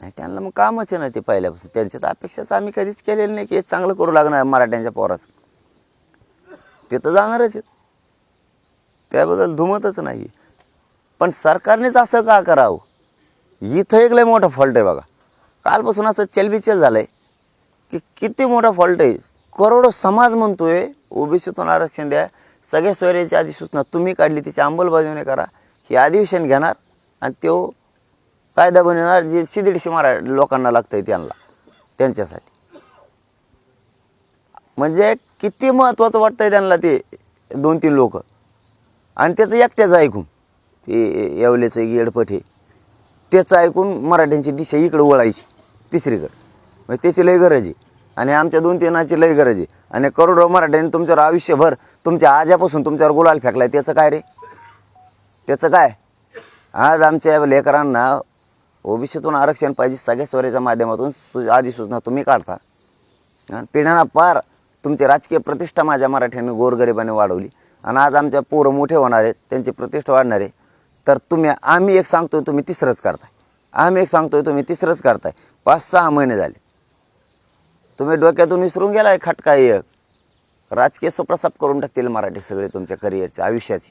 नाही त्यांना मग कामच आहे ना ते पहिल्यापासून. त्यांच्या तर अपेक्षाच आम्ही कधीच केलेलं नाही की हे चांगलं करू लागणार मराठ्यांच्या पोराचं. ते तर जाणारच आहेत. त्याबद्दल धुमतच नाही पण सरकारनेच असं का करावं? इथं एक लय मोठा फॉल्ट आहे बघा. कालपासून असं चलबिचल झालं आहे की किती मोठा फॉल्ट आहे. करोडो समाज म्हणतो आहे ओबीसीतून आरक्षण द्या. सगळ्या सोयऱ्याची अधिसूचना तुम्ही काढली तिची अंमलबजावणी करा. हे अधिवेशन घेणार आणि तो कायदा बनवणार जे शिदीडशे मारा लोकांना लागतं आहे त्यांना त्यांच्यासाठी. म्हणजे किती महत्त्वाचं वाटतं आहे त्यांना ते दोन तीन लोक. आणि त्याचं एकट्याचं ऐकून ते येवलेचं गेडपट हे त्याचं ऐकून मराठ्यांची दिशा इकडं वळायची तिसरीकडं. म्हणजे त्याची लय गरज आहे. आणि आमच्या दोन तीनाची लय गरज आहे. आणि करोडो मराठ्यांनी तुमच्यावर आयुष्यभर तुमच्या आज्यापासून तुमच्यावर गुलाल फेकलाय त्याचं काय रे? त्याचं काय? आज आमच्या लेकरांना ओबीसीतून आरक्षण पाहिजे सगळ्या स्वराच्या माध्यमातून सु अधिसूचना तुम्ही काढता. आणि पिढ्यांना पार तुमची राजकीय प्रतिष्ठा माझ्या मराठ्यांनी गोरगरिबाने वाढवली. आणि आज आमच्या पोरं मोठे होणार आहेत त्यांची प्रतिष्ठा वाढणार आहे. तर तुम्ही आम्ही एक सांगतोय तुम्ही तिसरंच करताय. आम्ही एक सांगतोय तुम्ही तिसरंच करताय. पाच सहा महिने झाले. तुम्ही डोक्यातून विसरून गेलाय खटका एक. राजकीय सुप्रसाप करून टाकतील मराठी सगळे तुमच्या करिअरच्या आयुष्याची.